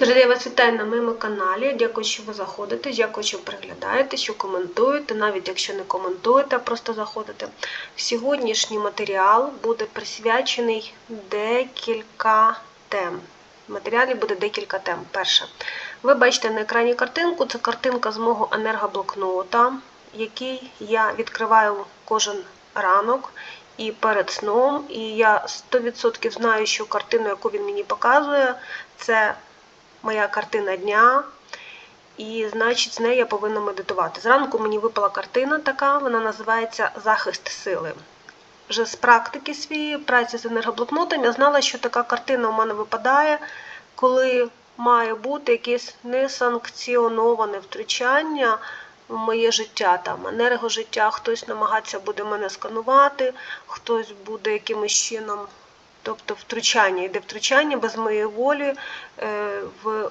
Друзі, вас вітаю на моєму каналі. Дякую, що ви заходите. Дякую, що переглядаєте, що коментуєте. Навіть якщо не коментуєте, а просто заходите. Сьогоднішній матеріал буде присвячений декілька тем. В матеріалі буде декілька тем. Перше, ви бачите на екрані картинку. Це картинка з мого енергоблокнота, який я відкриваю кожен ранок і перед сном. І я 100% знаю, що картину, яку він мені показує, це моя картина дня. І, значить, з нею я повинна медитувати. Зранку мені випала картина така, вона називається Захист сили. Вже з практики своєї праці з енергоблокнотом я знала, що така картина у мене випадає, коли має бути якесь несанкціоноване втручання в моє життя, там енергожиття, хтось намагається буде мене сканувати, хтось буде якимось чином. Тобто втручання, йде втручання без моєї волі е, в,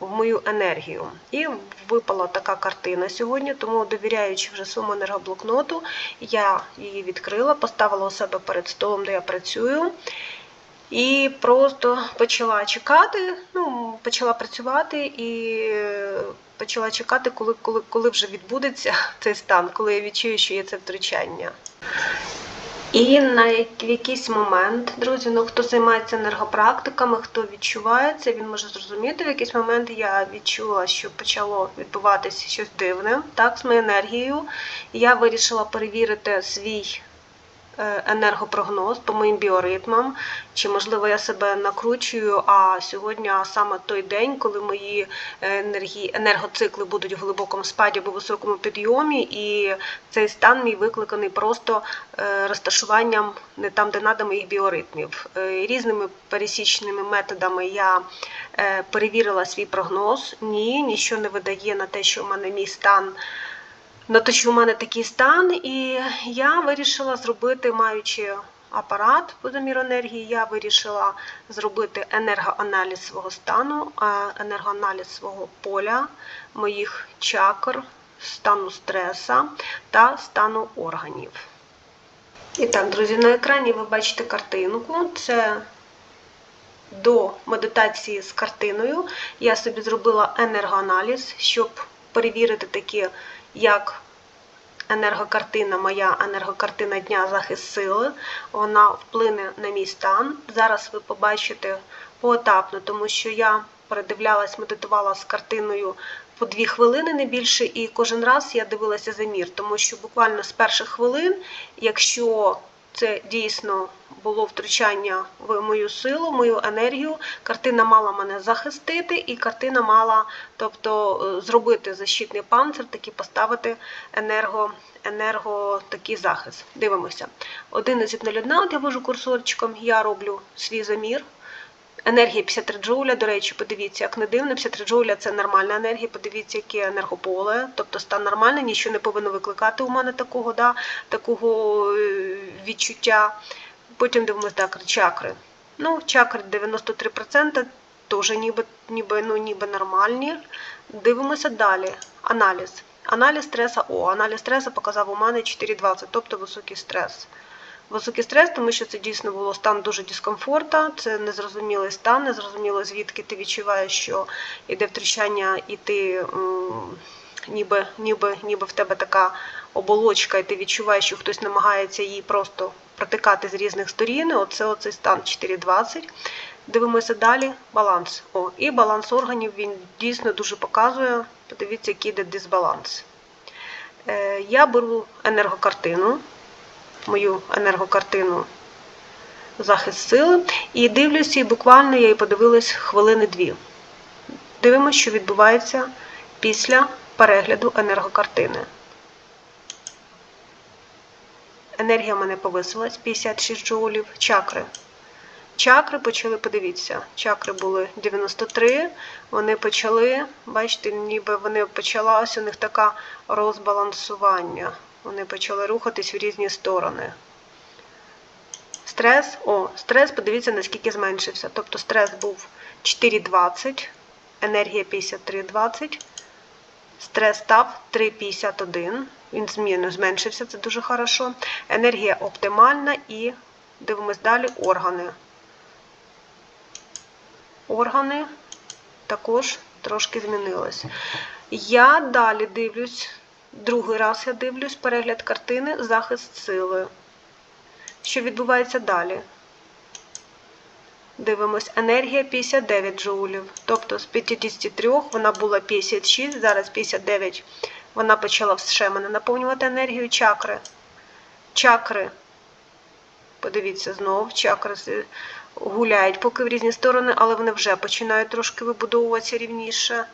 в мою енергію. І випала така картина сьогодні, тому довіряючи вже своєму енергоблокноту, я її відкрила, поставила у себе перед столом, де я працюю. І просто почала чекати, ну, почала працювати і почала чекати, коли, коли, коли вже відбудеться цей стан, коли я відчую, що є це втручання. І на якийсь момент, друзі, ну хто займається енергопрактиками, хто відчуває це, він може зрозуміти. В якийсь момент я відчула, що почало відбуватися щось дивне, так, з моєю енергією. Я вирішила перевірити свій енергопрогноз по моїм біоритмам, чи можливо я себе накручую. А сьогодні саме той день, коли мої е, енергії, енергоцикли будуть в глибокому спаді або високому підйомі, і цей стан мій викликаний просто е, розташуванням не там, де надо моїх біоритмів. Е, Різними пересічними методами я е, перевірила свій прогноз. Ні, нічого не видає на те, що в мене мій стан на те, в мене такий стан, і я вирішила зробити, маючи апарат по заміру енергії, я вирішила зробити енергоаналіз свого стану, енергоаналіз свого поля, моїх чакр, стану стреса та стану органів. І так, друзі, на екрані ви бачите картинку. Це до медитації з картиною я собі зробила енергоаналіз, щоб перевірити такі, як енергокартина, моя енергокартина дня захист сили. Вона вплине на мій стан. Зараз ви побачите поетапно, тому що я передивлялась, медитувала з картиною по дві хвилини, не більше, і кожен раз я дивилася за мір, тому що буквально з перших хвилин, якщо це дійсно було втручання в мою силу, мою енергію. Картина мала мене захистити, і картина мала, тобто, е, зробити защитний панцир, таки поставити енерго, енерго такий захист. Дивимося. 11.01, от я вожу курсорчиком, я роблю свій замір. Енергія 53 джоуля, до речі, подивіться, як не дивно, 53 джоуля це нормальна енергія, подивіться, яке енергополе, тобто стан нормальний, нічого не повинно викликати у мене такого, да, такого е, відчуття. Потім дивимося так, чакри. Ну, чакри 93%, теж ніби, ніби, ну, ніби нормальні. Дивимося далі. Аналіз. Аналіз стреса О. Аналіз стресу показав у мене 4,20, тобто високий стрес. Високий стрес, тому що це дійсно було стан дуже дискомфорта, це незрозумілий стан, незрозуміло звідки ти відчуваєш, що йде втручання, і ти ніби, ніби, ніби в тебе така оболочка, і ти відчуваєш, що хтось намагається її просто протикати з різних сторін. Оце оцей стан 4,20. Дивимося далі. Баланс. О, і баланс органів він дійсно дуже показує. Подивіться, який йде дисбаланс. Е, я беру енергокартину мою енергокартину захист сили. І дивлюся, і буквально я її подивилась хвилини дві. Дивимося, що відбувається після перегляду енергокартини. Енергія в мене повисилась 56 джоулів. Чакри. Чакри почали, подивіться, чакри були 93, вони почали, бачите, ніби вони почалося у них таке розбалансування. Вони почали рухатись в різні сторони. Стрес, о, стрес, подивіться, наскільки зменшився. Тобто стрес був 4,20, енергія 53,20, стрес став 3,51. Він змінно зменшився, це дуже хорошо. Енергія оптимальна і дивимось далі органи. Органи також трошки змінилось. Я далі дивлюсь, другий раз я дивлюсь перегляд картини захист сили. Що відбувається далі? Дивимось, енергія 59 джоулів. Тобто з 53 вона була 56, зараз 59. Вона почала ще мене наповнювати енергію чакри. Чакри. Подивіться знов, чакри гуляють поки в різні сторони, але вони вже починають трошки вибудовуватися рівніше.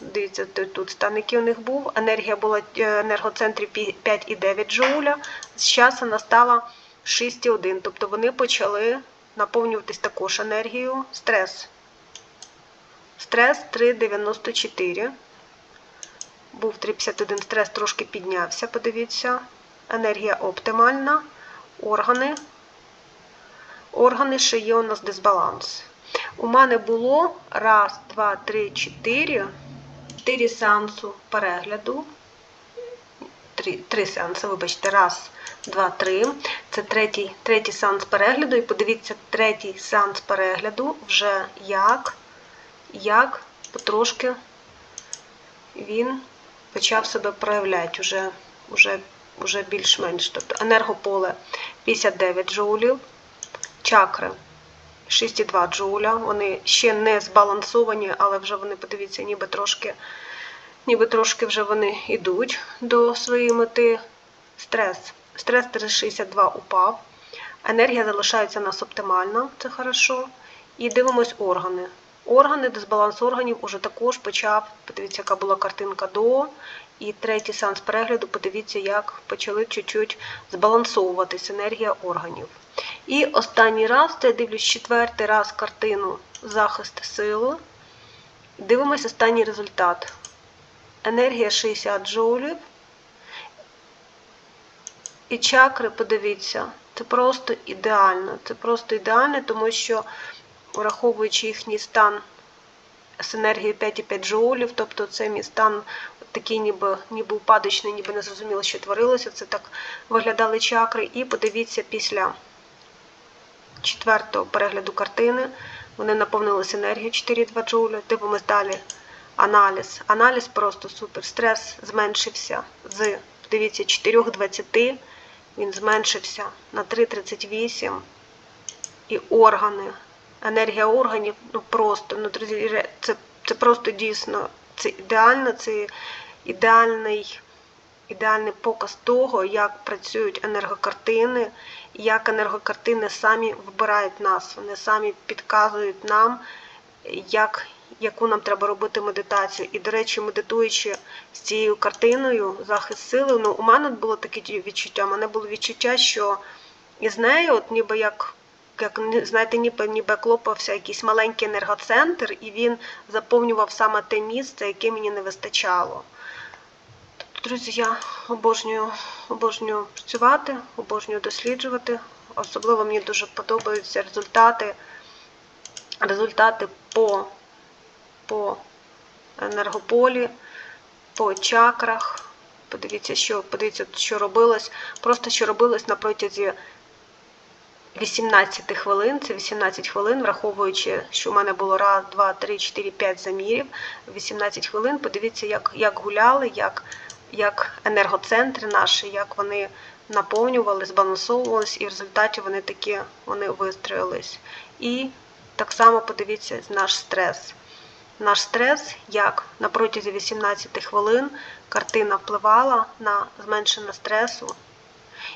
Дивіться, тут тут стан, який у них був. Енергія була е, енергоцентрі 5,9 джоуля. З часу вона стала 6,1. Тобто вони почали наповнюватись також енергією. Стрес. Стрес 3,94. Був 3,51 стрес, трошки піднявся, подивіться. Енергія оптимальна. Органи. Органи ще є у нас дисбаланс. У мене було раз, два, три, чотири. Чотири сеансу перегляду. Три, три сеанси, вибачте, раз, два, три. Це третій, третій сеанс перегляду. І подивіться, третій сеанс перегляду вже як, як потрошки він почав себе проявляти уже, уже, уже більш-менш. Тобто енергополе 59 джоулів, чакри 6,2 джоуля. Вони ще не збалансовані, але вже вони, подивіться, ніби трошки, ніби трошки вже вони йдуть до своєї мети. Стрес. Стрес 362 упав. Енергія залишається у нас оптимальна, це хорошо. І дивимось органи. Органи, дисбаланс органів уже також почав. Подивіться, яка була картинка до. І третій сеанс перегляду, подивіться, як почали чуть-чуть збалансовуватись енергія органів. І останній раз, це я дивлюсь четвертий раз картину захист сили. Дивимось останній результат. Енергія 60 джоулів. І чакри, подивіться, це просто ідеально. Це просто ідеально, тому що, враховуючи їхній стан з енергією 5,5 джоулів, тобто це мій стан такий ніби ніби упадочний, ніби не зрозуміло, що творилося. Це так виглядали чакри. І подивіться, після четвертого перегляду картини вони наповнилися енергією 4,2 джоуля. Дивимось далі. Аналіз. Аналіз просто супер. Стрес зменшився з, дивіться, 4,20 він зменшився на 3,38. І органи. Енергія органів, ну просто, ну, це, це просто дійсно це ідеально, це ідеальний, ідеальний показ того, як працюють енергокартини, як енергокартини самі вибирають нас. Вони самі підказують нам, як, яку нам треба робити медитацію. І, до речі, медитуючи з цією картиною, захист сили, ну, у мене було таке відчуття. У мене було відчуття, що із нею, от ніби як як знаєте, ніби ніби клопався якийсь маленький енергоцентр, і він заповнював саме те місце, яке мені не вистачало. Тобто, друзі, я обожнюю, обожнюю працювати, обожнюю досліджувати. Особливо мені дуже подобаються результати, результати по, по енергополі, по чакрах. Подивіться, що подивіться, що робилось. Просто що робилось на протязі 18 хвилин, це 18 хвилин, враховуючи, що в мене було раз, два, три, чотири, п'ять замірів. 18 хвилин. Подивіться, як як гуляли, як як енергоцентри наші, як вони наповнювали, збалансовувались, і в результаті вони такі вони вистроїлись. І так само подивіться наш стрес. Наш стрес, як на протязі 18 хвилин картина впливала на зменшення стресу.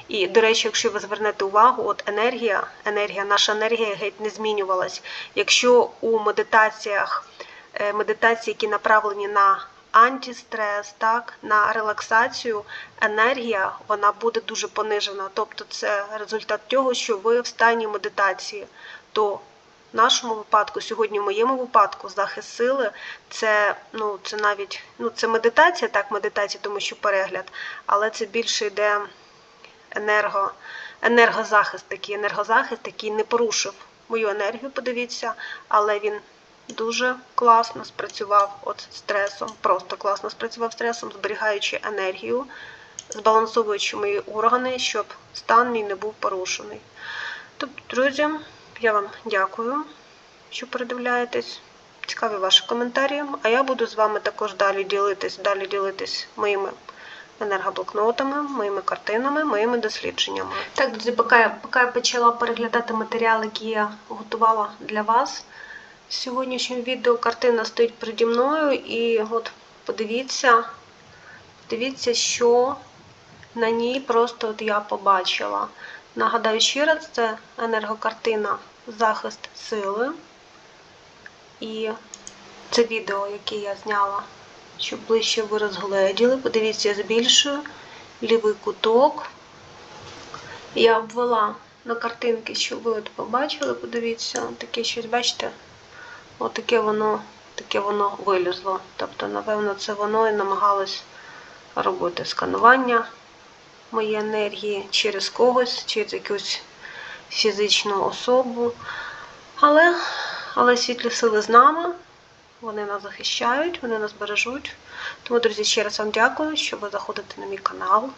І, до речі, якщо ви звернете увагу, от енергія, енергія, наша енергія геть не змінювалась. Якщо у медитаціях, медитації, які направлені на антистрес, так, на релаксацію, енергія вона буде дуже понижена. Тобто це результат того, що ви в стані медитації, то в нашому випадку, сьогодні в моєму випадку, захист сили, це ну, це навіть ну, це медитація, так, медитація, тому що перегляд, але це більше йде енерго, енергозахист такий, енергозахист, який не порушив мою енергію, подивіться, але він дуже класно спрацював от стресом, просто класно спрацював стресом, зберігаючи енергію, збалансовуючи мої органи, щоб стан мій не був порушений. Тобто, друзі, я вам дякую, що передивляєтесь. Цікаві ваші коментарі. А я буду з вами також далі ділитись, далі ділитись моїми енергоблокнотами, моїми картинами, моїми дослідженнями. Так, друзі, поки я, поки я почала переглядати матеріал, який я готувала для вас. В сьогоднішньому відео картина стоїть переді мною, і от подивіться, дивіться, що на ній просто от я побачила. Нагадаю ще раз, це енергокартина Захист сили. І це відео, яке я зняла, щоб ближче ви розгледіли. Подивіться, я збільшую лівий куток. Я обвела на картинки, щоб ви от побачили, подивіться, таке щось, бачите? Отаке воно, таке воно вилізло. Тобто, напевно, це воно і намагалось робити сканування моєї енергії через когось, через якусь фізичну особу. Але, але світлі сили з нами, вони нас захищають, вони нас бережуть. Тому, друзі, ще раз вам дякую, що ви заходите на мій канал.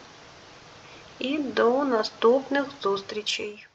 І до наступних зустрічей.